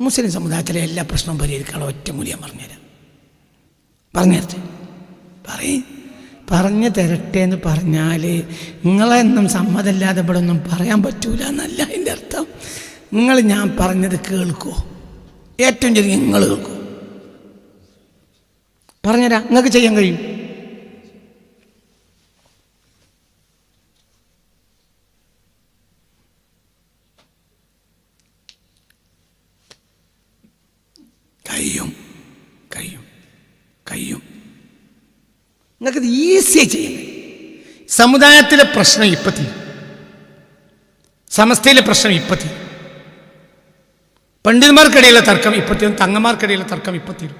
മുസ്ലിം സമുദായത്തിലെ എല്ലാ പ്രശ്നവും പരിഹരിക്കാനുള്ള ഒറ്റ മൂല്യം പറഞ്ഞുതരാം. പറഞ്ഞു തരട്ടെ? പറയും. പറഞ്ഞു തരട്ടെ എന്ന് പറഞ്ഞാൽ നിങ്ങളെന്നും സമ്മതമില്ലാതെ ഇവിടെ ഒന്നും പറയാൻ പറ്റൂല എന്നല്ല അതിന്റെ അർത്ഥം. നിങ്ങൾ ഞാൻ പറഞ്ഞത് കേൾക്കുമോ ഏറ്റവും ചെറിയ നിങ്ങൾ കേൾക്കൂ. പറഞ്ഞുതരാം. നിങ്ങൾക്ക് ചെയ്യാൻ കഴിയും കഴിയും കഴിയും നിങ്ങൾക്കത് ഈസിയായി ചെയ്യുന്നത്. സമുദായത്തിലെ പ്രശ്നം ഇപ്പത്തി. സമസ്തയിലെ പ്രശ്നം ഇപ്പത്തി. പണ്ഡിതന്മാർക്കിടയിലെ തർക്കം ഇപ്പത്തിരും തീരും തങ്ങന്മാർക്കിടയിലെ തർക്കം ഇപ്പത്തിരും.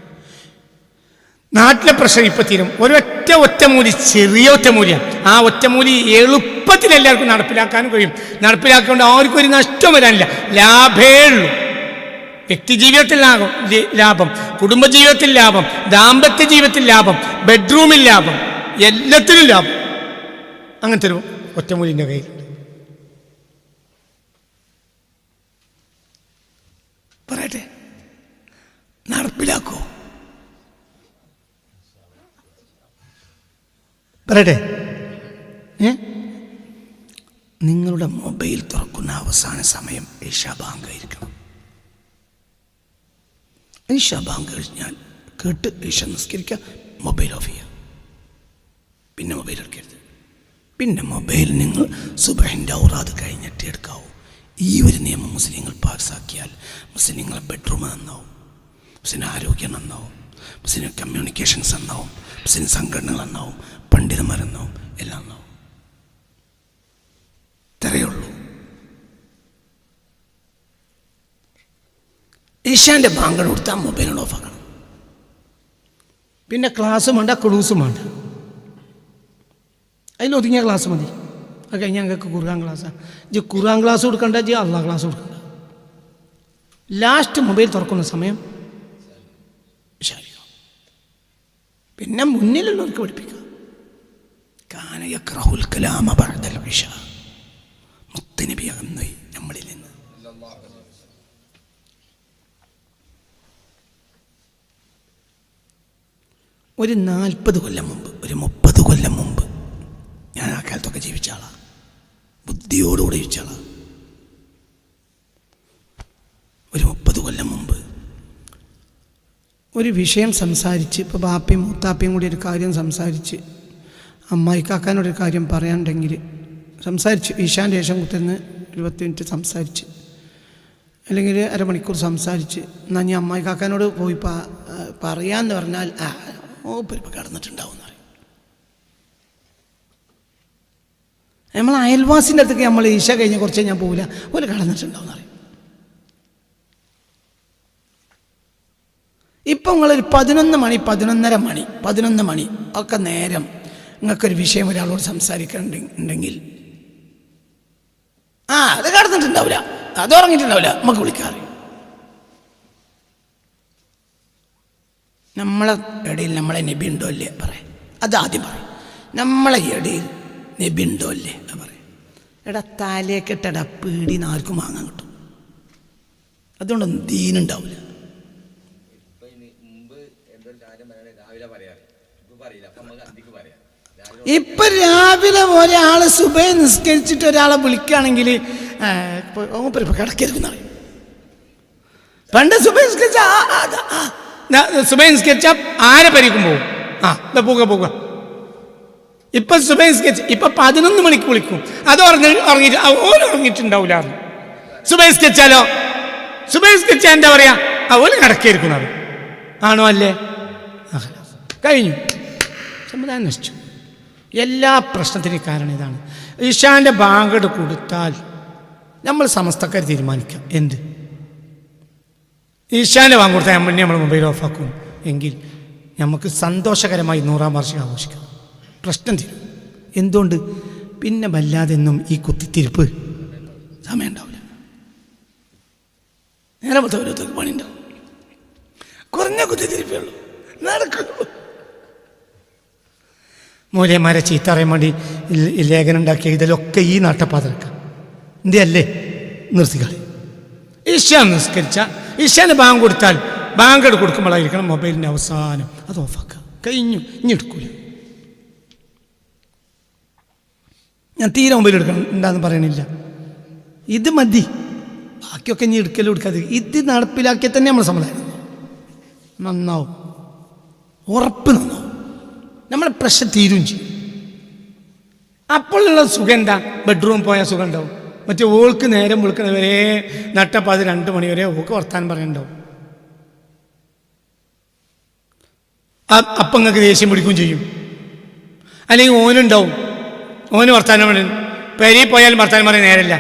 നാട്ടിലെ പ്രശ്നം ഇപ്പത്തിരും. തീരും ഒരൊറ്റ ഒറ്റമൂലി ചെറിയ ഒറ്റമൂലിയാണ് ആ ഒറ്റമൂലി എളുപ്പത്തിൽ എല്ലാവർക്കും നടപ്പിലാക്കാനും കഴിയും. നടപ്പിലാക്കേണ്ട ആർക്കും ഒരു നഷ്ടം വരാനില്ല. ലാഭേ ഉള്ളൂ. വ്യക്തി ജീവിതത്തിൽ ലാഭം. കുടുംബജീവിതത്തിൽ ലാഭം. ദാമ്പത്യ ജീവിതത്തിൽ ലാഭം. ബെഡ്റൂമിൽ ലാഭം. എല്ലാത്തിലും ലാഭം. അങ്ങനത്തെ ഒരു ഒറ്റമൂലിന്റെ കയ്യിൽ. പറയട്ടെ. നടപ്പിലാക്കോ. പറയട്ടെ. നിങ്ങളുടെ മൊബൈൽ തുറക്കുന്ന അവസാന സമയം ഏഷ്യാ ബാങ്ക് ആയിരിക്കണം. ഏഷ്യാ ബാങ്ക് കഴിഞ്ഞാൽ കേട്ട് ഈശ നിസ്കരിക്കുക മൊബൈൽ ഓഫ് ചെയ്യുക പിന്നെ മൊബൈൽ എടുക്കരുത്. പിന്നെ മൊബൈൽ നിങ്ങൾ സുബഹിന്റെ ഔറാദ് കഴിഞ്ഞിട്ട് എടുക്കാവൂ. ഈ ഒരു നിയമം മുസ്ലിങ്ങൾ പാസ്സാക്കിയാൽ മുസ്ലിങ്ങളെ ബെഡ്റൂം നന്നാവും. മുസ്ലിം ആരോഗ്യം നന്നാവും. മുസ്ലിം കമ്മ്യൂണിക്കേഷൻസ് നന്നാവും. മുസ്ലിം സംഘടനകൾ നന്നാവും. പണ്ഡിതന്മാർ നന്നാവും. എല്ലാം നന്നാവും. ഇത്രയുള്ളൂ ഈശാന്റെ ബാങ്ക് കൊടുത്താൽ മൊബൈൽ ഓഫ് ആക്കണം പിന്നെ ക്ലാസ്സും വേണ്ട ക്ലൂസും വേണ്ട. അതിൽ ഒതുങ്ങിയ ക്ലാസ് മതി. അത് കഴിഞ്ഞ് ഞങ്ങൾക്ക് ഖുർആൻ ക്ലാസ്സാണ് ജി ഖുർആൻ ക്ലാസ് കൊടുക്കണ്ട ജി അള്ളാഹ് ക്ലാസ് കൊടുക്കണ്ട. ലാസ്റ്റ് മൊബൈൽ തുറക്കുന്ന സമയം. പിന്നെ മുന്നിലുള്ളവർക്ക് യക്റഹുൽ കലാമ നമ്മളിൽ നിന്ന്. ഒരു നാൽപ്പത് കൊല്ലം മുമ്പ് ഒരു മുപ്പത് കൊല്ലം മുമ്പ് കാലത്തൊക്കെ ജീവിച്ച ആളാണ് ബുദ്ധിയോടുകൂടി ജീവിച്ച ആളാണ് ഒരു മുപ്പത് കൊല്ലം മുമ്പ് ഒരു വിഷയം സംസാരിച്ച് ഇപ്പോൾ ബാപ്പയും മൂത്താപ്പയും കൂടി ഒരു കാര്യം സംസാരിച്ച് അമ്മായിക്കാക്കാനോടൊരു കാര്യം പറയാനുണ്ടെങ്കിൽ സംസാരിച്ച് ഈശാൻ ശേഷം കുത്തിരുന്ന് ഇരുപത്തി മിനിറ്റ് സംസാരിച്ച് അല്ലെങ്കിൽ അരമണിക്കൂർ സംസാരിച്ച് എന്നാൽ ഞാൻ അമ്മായിക്കാക്കാനോട് പോയി പറയാമെന്ന് പറഞ്ഞാൽ ഓ പെരുപ്പം കടന്നിട്ടുണ്ടാവും എന്ന് പറയും നമ്മൾ അയൽവാസിന്റെ അടുത്തേക്ക് നമ്മൾ ഈശ കഴിഞ്ഞ് കുറച്ച് ഞാൻ പോകില്ല ഒരു കടന്നിട്ടുണ്ടാവും എന്നറിയും ഇപ്പം നിങ്ങളൊരു പതിനൊന്ന് മണി പതിനൊന്നര മണി പതിനൊന്ന് മണി ഒക്കെ നേരം നിങ്ങൾക്കൊരു വിഷയം ഒരാളോട് സംസാരിക്കണ്ടെങ്കിൽ ആ അത് കടന്നിട്ടുണ്ടാവില്ല. അത് ഉറങ്ങിയിട്ടുണ്ടാവില്ല. നമുക്ക് വിളിക്കാറ് നമ്മളെ ഇടയിൽ നമ്മളെ നബി ഉണ്ടോ അല്ലേ പറയാം. അത് ആദ്യം പറയും. നമ്മളെ ഇടയിൽ നബി ഉണ്ടോ അല്ലേ എന്നാ പറയും. എടാ തലേക്കെട്ടടാ പീടിന്ന് ആർക്കും വാങ്ങാൻ കിട്ടും. അതുകൊണ്ടൊന്നും ദീനുണ്ടാവില്ല ഇപ്പൊ രാവിലെ ഒരാളെ സുബ നിസ്കരിച്ചിട്ട് ഒരാളെ വിളിക്കുകയാണെങ്കിൽ കിടക്കരുതെന്ന് പറയും. പണ്ട് സുബൈ നിസ്കരിച്ച സുബൈ നിസ്കരിച്ച ആരെ പരിക്കും പോകും ആ പോക പോക ഇപ്പൊ സുബൈ കെച്ച് ഇപ്പൊ പതിനൊന്ന് മണിക്ക് വിളിക്കും. അത് ഉറങ്ങി ഉറങ്ങിയിട്ട് ഓന് ഉറങ്ങിയിട്ടുണ്ടാവില്ല സുബൈ നിസ്കരിച്ചാലോ? സുബൈ നിസ്കരിച്ചാൽ എന്താ പറയാ? ആ ഓൽ ആണോ അല്ലേ? കഴിഞ്ഞു. സമുദായം നശിച്ചു. എല്ലാ പ്രശ്നത്തിനും കാരണം ഇതാണ്. ഈശാന്റെ ബാങ്കട് കൊടുത്താൽ നമ്മൾ സമസ്തക്കാർ തീരുമാനിക്കാം. എന്ത്? ഈശാന്റെ ബാങ്ക് കൊടുത്താൽ നമ്മൾ നമ്മൾ മൊബൈൽ ഓഫാക്കും. എങ്കിൽ നമുക്ക് സന്തോഷകരമായി നൂറാം വർഷം ആഘോഷിക്കാം. പ്രശ്നം തീരും. എന്തുകൊണ്ട്? പിന്നെ വല്ലാതെ ഒന്നും ഈ കുത്തിത്തിരിപ്പ് സമയം ഉണ്ടാവില്ല. നേരെ പത്ത് ഓരോരുത്തർക്ക് പണി ഉണ്ടാവും കുറഞ്ഞ കുത്തിത്തിരിപ്പേ ഉള്ളൂ. നടക്കുള്ളൂ മൂലയന്മാരെ ചീത്തറിയാൻ വേണ്ടി ലേഖനം ഉണ്ടാക്കിയ ഇതിലൊക്കെ ഈ നാട്ടപ്പാതക്ക എന്തേ നിർത്തിക്കളി. ഈശ നിസ്കരിച്ച ഇഷാന് ബാങ്ക് കൊടുത്താൽ ബാങ്ക് കൊടുക്കുമ്പോഴായിരിക്കണം മൊബൈലിന്റെ അവസാനം. അത് ഓഫാക്കുക. കഴിഞ്ഞു. ഇനി എടുക്കൂല. ഞാൻ തീരെ മൊബൈൽ എടുക്കണം ഉണ്ടാന്ന് പറയണില്ല. ഇത് മതി. ബാക്കിയൊക്കെ ഇനി എടുക്കലും എടുക്കാതെ. ഇത് നടപ്പിലാക്കിയാൽ തന്നെ നമ്മൾ സമുദായം നന്നാവും. ഉറപ്പ് നന്നാവും. നമ്മളെ പ്രശ്നം തീരും ചെയ്യും. അപ്പോഴുള്ള സുഖം എന്താ? ബെഡ്റൂം പോയാൽ സുഖം ഉണ്ടാവും. മറ്റേ ഓൾക്ക് നേരം വിളിക്കുന്നവരെ വരെ നട്ടപ്പാത് രണ്ട് മണി വരെ ഓൾക്ക് വർത്താനം പറയണ്ടാവും. അപ്പങ്ങൾക്ക് ദേഷ്യം പിടിക്കുകയും ചെയ്യും. അല്ലെങ്കിൽ ഓനുണ്ടാവും. ഓന് വർത്താനം പറയും. പെരി പോയാൽ വർത്താനം പറയാൻ നേരല്ല.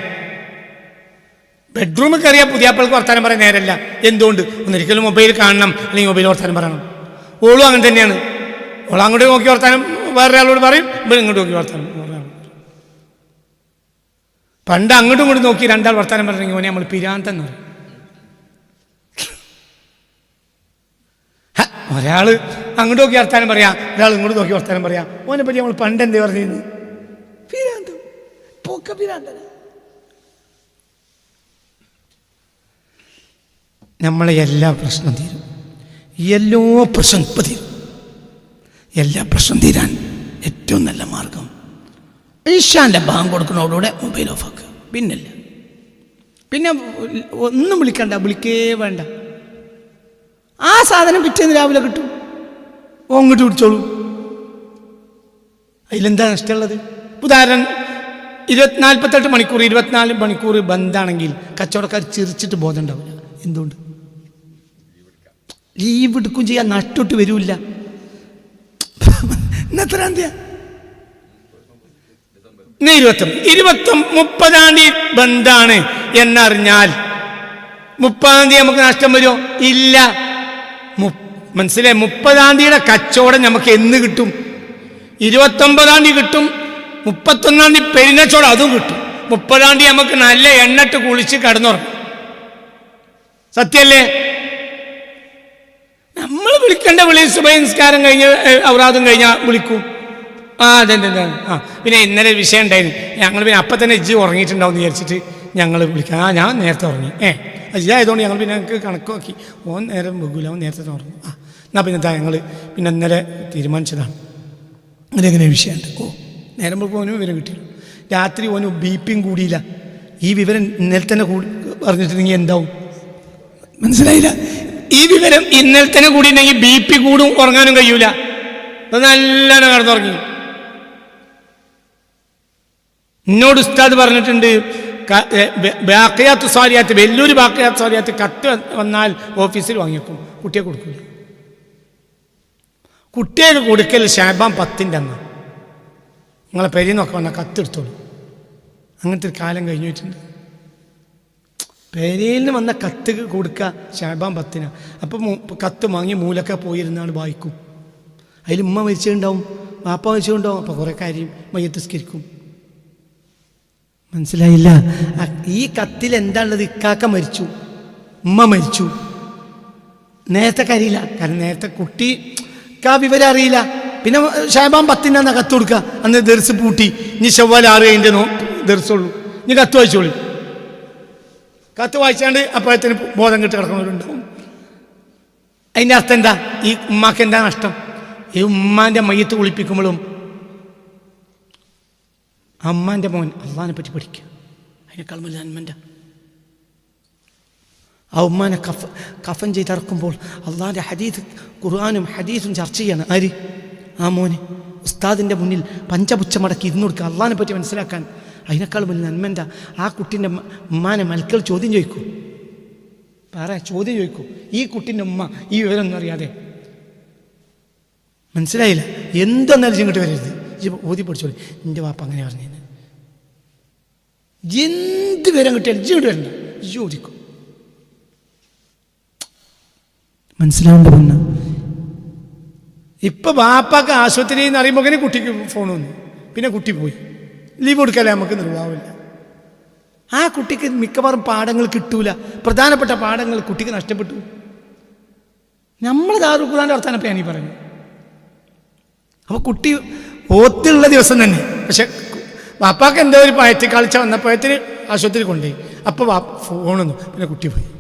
ബെഡ്റൂമിൽ കയറിയാൽ പുതിയ ആപ്പിൾക്ക് വർത്താനം പറയാൻ നേരല്ല. എന്തുകൊണ്ട്? ഒന്നൊരിക്കലും മൊബൈൽ കാണണം അല്ലെങ്കിൽ മൊബൈൽ വർത്താനം പറയണം. ഓളും അങ്ങനെ തന്നെയാണ്. ഓൾ അങ്ങോട്ട് നോക്കി വർത്താനം വേറെ ആളോട് പറയും ഇവർ ഇങ്ങോട്ട് നോക്കി വർത്താനം പണ്ട് അങ്ങോട്ടും ഇങ്ങോട്ടും നോക്കി രണ്ടാൾ വർത്താനം പറഞ്ഞെങ്കിൽ ഓനെ നമ്മൾ പിരാന്തെന്ന് പറയും. ഒരാൾ അങ്ങോട്ട് നോക്കി വർത്താനം പറയാം ഒരാൾ ഇങ്ങോട്ട് നോക്കി വർത്താനം പറയാം. ഓനെ പറ്റി നമ്മൾ പണ്ട് എന്തേ പറഞ്ഞിരുന്നു? പിരാന്തന നമ്മളെ എല്ലാ പ്രശ്നം തീരും. എല്ലാ പ്രശ്നം ഇപ്പം തീരും. എല്ലാ പ്രശ്നം തീരാൻ ഏറ്റവും നല്ല മാർഗം ഈശാന്റെ ഭാഗം കൊടുക്കുന്നതോടുകൂടെ മൊബൈൽ ഓഫ് ആക്കുക പിന്നല്ല. പിന്നെ ഒന്നും വിളിക്കണ്ട വിളിക്കേ വേണ്ട. ആ സാധനം പിറ്റേന്ന് രാവിലെ കിട്ടും. ഓങ്ങോട്ട് പിടിച്ചോളൂ അതിലെന്താ നഷ്ടമുള്ളത്? ഉദാഹരണം ഇരുപത്തി നാൽപ്പത്തെട്ട് മണിക്കൂർ ഇരുപത്തിനാല് മണിക്കൂർ ബന്ധാണെങ്കിൽ കച്ചവടക്കാർ ചിരിച്ചിട്ട് ബോധം ഉണ്ടാവില്ല എന്തുകൊണ്ട്? ലീവ് എടുക്കും ചെയ്യാൻ നട്ടോട്ട് വരൂല്ല. ഇരുപത്തൊ മുപ്പതാം തീയതി ബന്ധാണ് എന്നറിഞ്ഞാൽ മുപ്പതാം തീയതി നമുക്ക് നഷ്ടം വരുമോ? ഇല്ല. മനസ്സിലെ മുപ്പതാം തീയതിയുടെ കച്ചവടം നമുക്ക് എന്ന് കിട്ടും? ഇരുപത്തൊമ്പതാം തീയതി കിട്ടും. മുപ്പത്തൊന്നാം തീയതി പെരുന്നച്ചോട് അതും കിട്ടും. മുപ്പതാം തീയതി നമുക്ക് നല്ല എണ്ണട്ട് കുളിച്ച് കടന്നുറങ്ങും. സത്യല്ലേ? നമ്മൾ വിളിക്കേണ്ട വിളി സുഭയസ്കാരം കഴിഞ്ഞ് ഔറാദും കഴിഞ്ഞാൽ വിളിക്കും. ആ അതെ അതെ ആ പിന്നെ ഇന്നലെ വിഷയം ഉണ്ടായിരുന്നു ഞങ്ങൾ പിന്നെ അപ്പം തന്നെ ഇജ്ജി ഉറങ്ങിയിട്ടുണ്ടാവും വിചാരിച്ചിട്ട് ഞങ്ങൾ വിളിക്കാം ആ ഞാൻ നേരത്തെ ഉറങ്ങി. ഏ ഇതായതുകൊണ്ട് ഞങ്ങൾ പിന്നെ ഞങ്ങൾക്ക് കണക്ക് നോക്കി. ഓൻ നേരം വെക്കൂല ഓൻ നേരത്തെ ഉറങ്ങും. ആ എന്നാൽ പിന്നെ ഞങ്ങൾ പിന്നെ ഇന്നലെ തീരുമാനിച്ചതാണ്. എങ്ങനെ വിഷയമുണ്ട്? ഓ. നേരം മുഴുവൻ ഒന്നും വിവരം കിട്ടിയില്ല. രാത്രി ഓന് ബി കൂടിയില്ല. ഈ വിവരം ഇന്നലെ തന്നെ കൂടി പറഞ്ഞിട്ടുണ്ടെങ്കിൽ എന്താവും? മനസ്സിലായില്ല? ഈ വിവരം ഇന്നലെ തന്നെ കൂടിയിട്ടുണ്ടെങ്കിൽ ബി പി കൂടും ഉറങ്ങാനും കഴിയൂല. നല്ലോണം കിടന്നുറങ്ങി എന്നോട് ഉസ്താദ് പറഞ്ഞിട്ടുണ്ട് ബാക്കിയാത്ത് സ്വാരിയാത്ത് വലിയൊരു ബാക്കിയാത്ത് സ്വാരിയാത്ത് കത്ത് വന്നാൽ ഓഫീസിൽ വാങ്ങിക്കും കുട്ടിയെ കൊടുക്കില്ല കുട്ടിയെ കൊടുക്കൽ ശാബാം പത്തിന്റെ അന്ന്. നിങ്ങളെ പെരി വന്ന കത്തെടുത്തോളൂ. അങ്ങനത്തെ ഒരു കാലം കഴിഞ്ഞു വെച്ചിട്ടുണ്ട് പെരയിൽ നിന്ന് വന്ന കത്ത് കൊടുക്കുക ഷാബാൻ പത്തിന്. അപ്പം കത്ത് വാങ്ങി മൂലൊക്കെ പോയിരുന്നാണ് വായിക്കും. അതിൽ ഉമ്മ മരിച്ചിട്ടുണ്ടാവും വാപ്പ മരിച്ചിട്ടുണ്ടാവും അപ്പോൾ കുറേ കാര്യം മയ്യത്ത് സ്കരിക്കും മനസ്സിലായില്ല? ഈ കത്തിൽ എന്താണുള്ളത്? ഇക്കാക്ക മരിച്ചു ഉമ്മ മരിച്ചു. നേരത്തെ കരിയില്ല കാരണം നേരത്തെ കുട്ടി കാ വിവരം അറിയില്ല. പിന്നെ ഷാബാൻ പത്തിന്റെ അന്ന് കത്ത് കൊടുക്കുക. അന്ന് ദർസ് പൂട്ടി. ഇനി ചൊവ്വാൽ ആറ് കഴിഞ്ഞ നോ ദർസുള്ളൂ. ഇനി കത്ത് വായിച്ചോളൂ. കത്ത് വായിച്ചാണ്ട് അപ്പോഴത്തിന് ബോധം കെട്ട് കിടക്കുന്നവരുണ്ടാവും. അതിന്റെ അർത്ഥം എന്താ? ഈ ഉമ്മാക്ക് എന്താ നഷ്ടം? ഈ ഉമ്മാന്റെ മയ്യത്ത് കുളിപ്പിക്കുമ്പോഴും അമ്മാന്റെ മോൻ അള്ളഹാനെ പറ്റി പഠിക്കുക. അതിനേക്കാൾ വലിയ നന്മന്റെ ആ ഉമ്മാനെ കഫ കഫൻ ചെയ്തിറക്കുമ്പോൾ അള്ളാഹാന്റെ ഹദീസ് ഖുർആാനും ഹദീസും ചർച്ച ചെയ്യണം. ആര്? ആ മോന് ഉസ്താദിന്റെ മുന്നിൽ പഞ്ചപുച്ച മടക്കി ഇരുന്ന് കൊടുക്കുക അള്ളാഹിനെ പറ്റി മനസ്സിലാക്കാൻ. അതിനേക്കാൾ വലിയ നന്മന്റെ ആ കുട്ടീന്റെ ഉമ്മാനെ മലക്കൾ ചോദ്യം ചോദിക്കൂ. പറ ചോദ്യം ചോദിക്കൂ. ഈ കുട്ടീന്റെ ഉമ്മ ഈ വിവരമൊന്നും അറിയാതെ. മനസ്സിലായില്ല? എന്തെന്നാലും ഇങ്ങോട്ട് വരരുത്. ഓതി പഠിച്ചോളി. എന്റെ വാപ്പ അങ്ങനെ പറഞ്ഞു എന്ത് വിവരം കിട്ടിയാലും ഇങ്ങോട്ട് വരണ്ട. ചോദിക്കും മനസ്സിലാവേണ്ട ഇപ്പൊ ബാപ്പാക്ക് ആശുപത്രി എന്ന് അറിയുമ്പോൾ കുട്ടിക്ക് ഫോൺ വന്നു. പിന്നെ കുട്ടി പോയി. ലീവ് കൊടുക്കാല്ലേ നമുക്ക് നിർവാഹമില്ല. ആ കുട്ടിക്ക് മിക്കവാറും പാഠങ്ങൾ കിട്ടൂല. പ്രധാനപ്പെട്ട പാഠങ്ങൾ കുട്ടിക്ക് നഷ്ടപ്പെട്ടു. നമ്മൾ ദാറുഖുദാന്റെ വർത്താനപ്പം ഈ പറഞ്ഞു അപ്പോൾ കുട്ടി ഓത്തുള്ള ദിവസം തന്നെ. പക്ഷെ വാപ്പാക്ക് എന്തോ ഒരു പയറ്റി കളിച്ച വന്നപ്പോഴത്തിന് ആശുപത്രി കൊണ്ടുപോയി. അപ്പോൾ വാ ഫോൺ വന്നു. പിന്നെ കുട്ടി പോയി.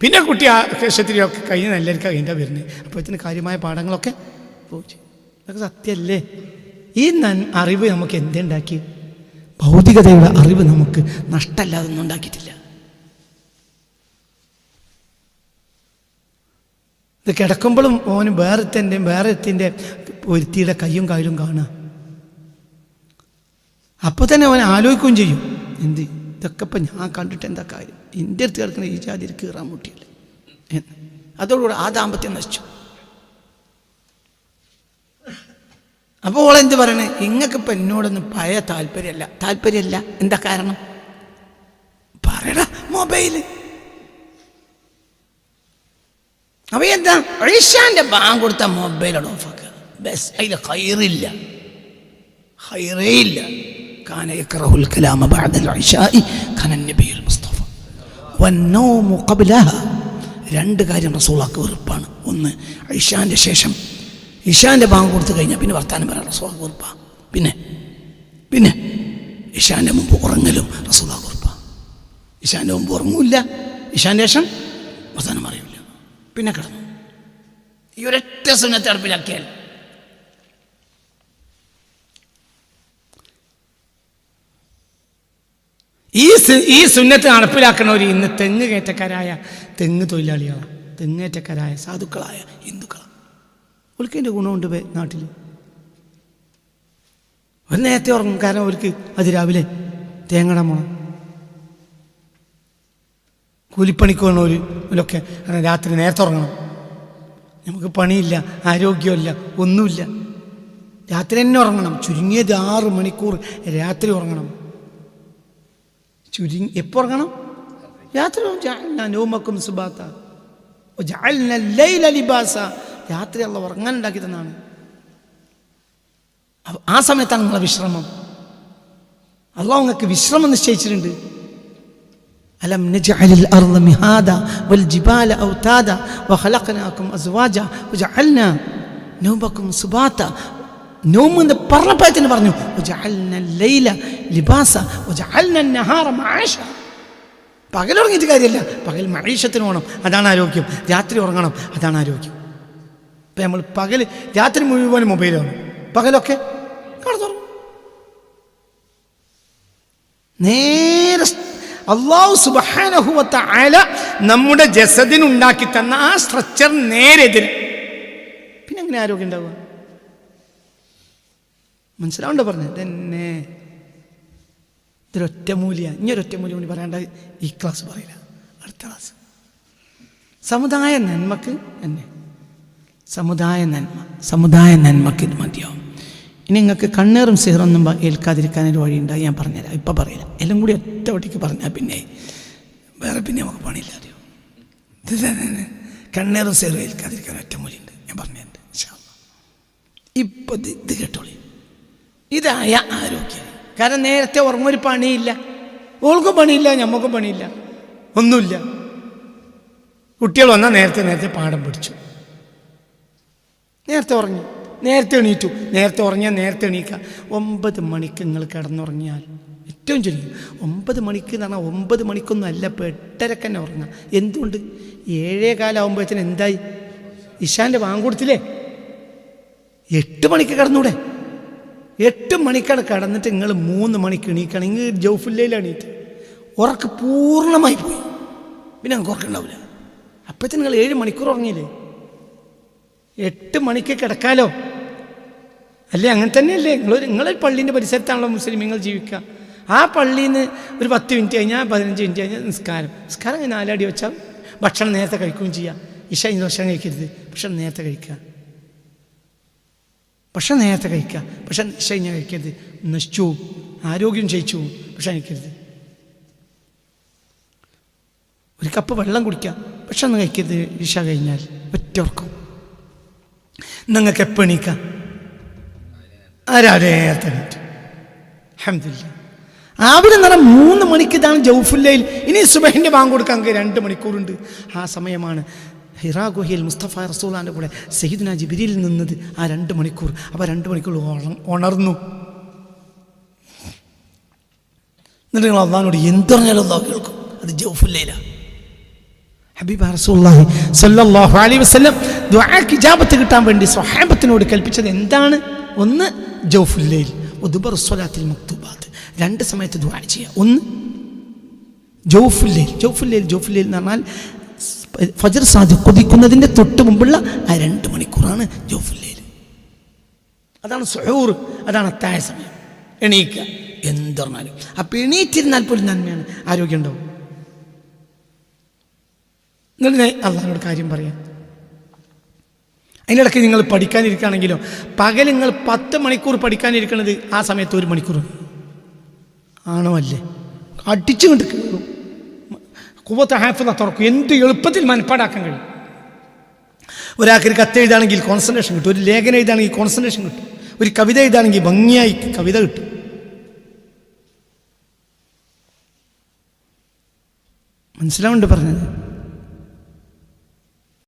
പിന്നെ കുട്ടി ആ ക്ഷേത്രത്തിലൊക്കെ കഴിഞ്ഞ് എല്ലാവർക്കും അതിന്റെ വരുന്നത്. അപ്പോഴത്തേന് കാര്യമായ പാഠങ്ങളൊക്കെ പോയി അതൊക്കെ സത്യമല്ലേ? ഈ അറിവ് നമുക്ക് എന്തുണ്ടാക്കി? ഭൗതികതയുടെ അറിവ് നമുക്ക് നഷ്ടമല്ലാതെ ഒന്നും ഉണ്ടാക്കിയിട്ടില്ല. ഇത് കിടക്കുമ്പോഴും ഓന് വേറെ തന്നെ വേറെ എത്തിന്റെ ഒരുത്തിയുടെ കയ്യും കാലും കാണുക. അപ്പോൾ തന്നെ അവൻ ആലോചിക്കുകയും ചെയ്യും. എന്ത്? ഇതൊക്കെ ഇപ്പം ഞാൻ കണ്ടിട്ട് എന്താ കാര്യം? എന്റെ അടുത്ത് ഈ ജാതിയിൽ കീറാൻ മുട്ടിയില്ല. എന്ന് അതോടുകൂടെ ആ ദാമ്പത്യം നശിച്ചു. അപ്പോൾ ഓളെന്ത് പറയണേ? ഇങ്ങക്കിപ്പോൾ എന്നോടൊന്നും പഴയ താല്പര്യമല്ല. താല്പര്യമല്ല? എന്താ കാരണം? പറയടാ മൊബൈൽ. അപ്പൊ എന്താ? ഐഷാന്റെ ബാങ്ക് കൊടുത്ത മൊബൈലാണ് ഓഫാക്കുക. ബസ് അതിൽ ഹൈറില്ല ഹൈറേ ഇല്ല. كان يكره الكلام بعد العشاء كان النبي المصطفى والنوم قبلها രണ്ട് കാര്യം റസൂളാക്ക് വെറുപ്പാണ് ഒന്ന് ഇഷാന്റെ ശേഷം ഇഷാന്റെ ബാങ്ക് കൊടുത്തു കഴിഞ്ഞാൽ പിന്നെ വർത്താനം പറയാം റസൂളാക്ക് വെറുപ്പാ പിന്നെ പിന്നെ ഇഷാന്റെ മുമ്പ് ഉറങ്ങലും റസൂളാക്ക് വെറുപ്പാ ഇഷാന്റെ മുമ്പ് ഉറങ്ങൂല്ല ഇഷാന്റെ ശേഷം വർത്താനം പറയൂല പിന്നെ കിടന്നു ഈ ഒരൊറ്റ സുന്നത്തെ അടുപ്പിലാക്കിയാൽ ഈ ഈ സുന്നത്ത് നടപ്പിലാക്കുന്നവർ ഇന്ന് തെങ്ങ് കയറ്റക്കാരായ തെങ്ങ് തൊഴിലാളികളാണ് തെങ്ങേറ്റക്കാരായ സാധുക്കളായ ഹിന്ദുക്കളാണ് അവർക്ക് ഗുണമുണ്ട് നാട്ടിൽ ഒരു നേരത്തെ ഉറങ്ങും. കാരണം അവർക്ക് അത് രാവിലെ തേങ്ങട പോണം കൂലിപ്പണിക്ക് പോകുന്നവർ ഇവരൊക്കെ രാത്രി നേരത്തെ ഉറങ്ങണം. നമുക്ക് പണിയില്ല ആരോഗ്യമില്ല ഒന്നുമില്ല. രാത്രി തന്നെ ഉറങ്ങണം. ചുരുങ്ങിയത് ആറ് മണിക്കൂർ രാത്രി ഉറങ്ങണം. ചുരുങ്ങി എപ്പോൾ ഉറങ്ങണം രാത്രി നോമക്കും സുബാത്ത. ലിബാസ. രാത്രി അള്ള ഉറങ്ങാൻ ഉണ്ടാക്കി തന്നാണ് ആ സമയത്താണ് നിങ്ങളെ വിശ്രമം. അള്ളാഹ് നിങ്ങൾക്ക് വിശ്രമം നിശ്ചയിച്ചിട്ടുണ്ട്. അലം നജഅലിൽ അർദ മിഹാദ വൽ ജിബാല ഔതാദ അസ്വാജ. നോമ്പ് എന്ന് പറഞ്ഞപ്പോൾ തന്നെ പറഞ്ഞു ലൈല ലിബാസ പകൽ ഉറങ്ങിയിട്ട് കാര്യമില്ല പകൽ മഴീഷത്തിന് പോകണം അതാണ് ആരോഗ്യം. രാത്രി ഉറങ്ങണം അതാണ് ആരോഗ്യം. ഇപ്പം നമ്മൾ പകൽ രാത്രി മുഴുവൻ മൊബൈലാണ് പകലൊക്കെ കടന്നുറങ്ങും നേരെ അള്ളാഹു സുബഹാനഹുവത്ത അല നമ്മുടെ ജസദിനുണ്ടാക്കി തന്ന ആ സ്ട്രക്ചർ നേരെതിരെ പിന്നെ എങ്ങനെ ആരോഗ്യം ഉണ്ടാവുക? മനസ്സിലാവണ്ട പറഞ്ഞു? തന്നെ ഇതൊരൊറ്റ മൂല്യ. ഒരൊറ്റ മൂല്യം കൂടി പറയേണ്ട ഈ ക്ലാസ് പറയില്ല. അടുത്ത ക്ലാസ്. സമുദായ നന്മക്ക് തന്നെ സമുദായ നന്മ. സമുദായ നന്മക്ക് ഇത് മതിയാവും. ഇനി നിങ്ങൾക്ക് കണ്ണേറും സിഹറൊന്നും ഏൽക്കാതിരിക്കാനൊരു വഴിയുണ്ടായി ഞാൻ പറഞ്ഞുതരാം. ഇപ്പം പറയില്ല. എല്ലാം കൂടി ഒറ്റ വട്ടിക്ക് പറഞ്ഞാൽ പിന്നെ വേറെ പിന്നെ നമുക്ക് പണിയില്ല അറിയോ? കണ്ണേറും സിഹറും ഏൽക്കാതിരിക്കാൻ ഒറ്റ മൂല്യമുണ്ട്. ഞാൻ പറഞ്ഞിട്ടുണ്ട്. ഇപ്പൊ ഇത് കേട്ടോളി. ഇതായ ആരോഗ്യം. കാരണം നേരത്തെ ഉറങ്ങൊരു പണിയില്ല. ഓൾക്കും പണിയില്ല ഞമ്മക്കും പണിയില്ല. ഒന്നുമില്ല. കുട്ടികൾ വന്നാൽ നേരത്തെ നേരത്തെ പാഠം പഠിച്ചു. നേരത്തെ ഉറങ്ങി. നേരത്തെ എണീറ്റു. നേരത്തെ ഉറങ്ങിയാൽ നേരത്തെ എണീക്കുക ഒമ്പത് മണിക്ക് നിങ്ങൾ കിടന്നുറങ്ങിയാൽ ഏറ്റവും ചുരുങ്ങി. ഒമ്പത് മണിക്ക് എന്ന് പറഞ്ഞാൽ ഒമ്പത് മണിക്കൊന്നും അല്ല ഇപ്പോൾ എട്ടരക്ക് തന്നെ ഉറങ്ങാം. എന്തുകൊണ്ട്? ഏഴേ കാലാവുമ്പോഴത്തേന് എന്തായി? ഇഷാന്റെ വാങ്ങുകൊടുത്തില്ലേ എട്ട് മണിക്ക് കിടന്നൂടെ? എട്ട് മണിക്കാണ് കടന്നിട്ട് നിങ്ങൾ മൂന്ന് മണിക്ക് എണീക്കണം. നിങ്ങൾ ജൗഫുല്ലയിൽ എണീറ്റ്. ഉറക്ക് പൂർണമായി പോയി. പിന്നെ നിങ്ങൾക്ക് ഉറക്കുണ്ടാവില്ല അപ്പോഴത്തേന് നിങ്ങൾ ഏഴ് മണിക്കൂർ ഉറങ്ങിയില്ലേ? എട്ട് മണിക്ക് കിടക്കാലോ? അല്ലേ അങ്ങനെ തന്നെയല്ലേ? നിങ്ങൾ നിങ്ങളൊരു പള്ളീന്റെ പരിസരത്താണല്ലോ മുസ്ലിമീങ്ങൾ ജീവിക്കുക. ആ പള്ളിയിൽ നിന്ന് ഒരു പത്ത് മിനിറ്റ് കഴിഞ്ഞാൽ പതിനഞ്ച് മിനിറ്റ് കഴിഞ്ഞാൽ നിസ്കാരം. നിസ്കാരം നാലടി വെച്ചാൽ ഭക്ഷണം നേരത്തെ കഴിക്കുകയും ചെയ്യാം. ഇഷ ഇന്ന് ഭക്ഷണം കഴിക്കരുത്. ഭക്ഷണം നേരത്തെ കഴിക്കുക. ഭക്ഷണം നേരത്തെ കഴിക്കുക. പക്ഷെ ഇങ്ങനെ കഴിക്കരുത്. നശിച്ചു ആരോഗ്യം ക്ഷയിച്ചു പക്ഷെ കഴിക്കരുത്. ഒരു കപ്പ് വെള്ളം കുടിക്കുക. പക്ഷെ ഒന്ന് കഴിക്കരുത്. ഇഷ കഴിഞ്ഞാൽ ഒറ്റർക്കും നിങ്ങൾക്ക് എപ്പോൾ എണീക്കാം? ആരാരെ നേരത്തെ അഹമ്മദില്ല രാവിലെ എന്ന് മൂന്ന് മണിക്ക് ഇതാണ് ജൗഫുല്ലയിൽ. ഇനി സുബഹിന്റെ ബാങ്ക് കൊടുക്കാൻ രണ്ട് മണിക്കൂറുണ്ട്. ആ സമയമാണ്. ഹിറാ ഗുഹയിൽ മുസ്തഫ റസൂലാന്റെ കൂടെ സയ്യിദ്ന ജിബിരിയിൽ നിന്നത് ആ രണ്ട് മണിക്കൂർ. അപ്പോൾ രണ്ട് മണിക്കൂർ ഉണർന്നു. എന്നിട്ട് നിങ്ങൾ അള്ളഹാനോട് എന്തറിഞ്ഞാലും കേൾക്കും. അത് ജൗഫുല്ലയിലാണ് ഹബീബ റസൂല്ലാഹി സല്ലാഹു അലൈഹി വസ്ലം ദ്വാക്ക് ഇജാബത്ത് കിട്ടാൻ വേണ്ടി സ്വഹാബത്തിനോട് കൽപ്പിച്ചത് എന്താണ്? ഒന്ന് ജൗഫുൽ ലൈൽ. വദുബർ സ്വലാത്തിൽ മക്തൂബാത്ത്. രണ്ട് സമയത്ത് ദുആ ചെയ്യുക ഒന്ന് ലൈൽ ജൗഫുൽ ലൈൽ എന്ന് പറഞ്ഞാൽ ഫജർ സാധു കൊതിക്കുന്നതിന്റെ തൊട്ട് മുമ്പുള്ള ആ രണ്ട് മണിക്കൂറാണ് ജോഫുല്ലയിൽ. അതാണ് സുഹൂർ അതാണ് അത്തായ സമയം. എണീക്കുക. എന്തുറന്നാലും അപ്പം എണീറ്റിരുന്നാൽ പോലും നന്മയാണ്. ആരോഗ്യം ഉണ്ടാവും നിങ്ങൾ അള്ളാഹിനോട് കാര്യം പറയാം. അതിനിടയ്ക്ക് നിങ്ങൾ പഠിക്കാനിരിക്കുകയാണെങ്കിലോ പകൽ നിങ്ങൾ പത്ത് മണിക്കൂർ പഠിക്കാനിരിക്കുന്നത് ആ സമയത്ത് ഒരു മണിക്കൂർ. ആണോ അല്ലേ? അടിച്ചു കൊണ്ട് കയറും കുവത്ത് ഹാഫിത തുറക്കും. എന്ത് എളുപ്പത്തിൽ മനപ്പാടാക്കാൻ കഴിയും. ഒരാൾക്ക് ഒരു കത്ത് എഴുതാണെങ്കിൽ കോൺസെൻട്രേഷൻ കിട്ടും. ഒരു ലേഖനം എഴുതാണെങ്കിൽ കോൺസെൻട്രേഷൻ കിട്ടും. ഒരു കവിത എഴുതാണെങ്കിൽ ഭംഗിയായി കവിത കിട്ടും. മനസ്സിലാവുണ്ട് പറഞ്ഞത്?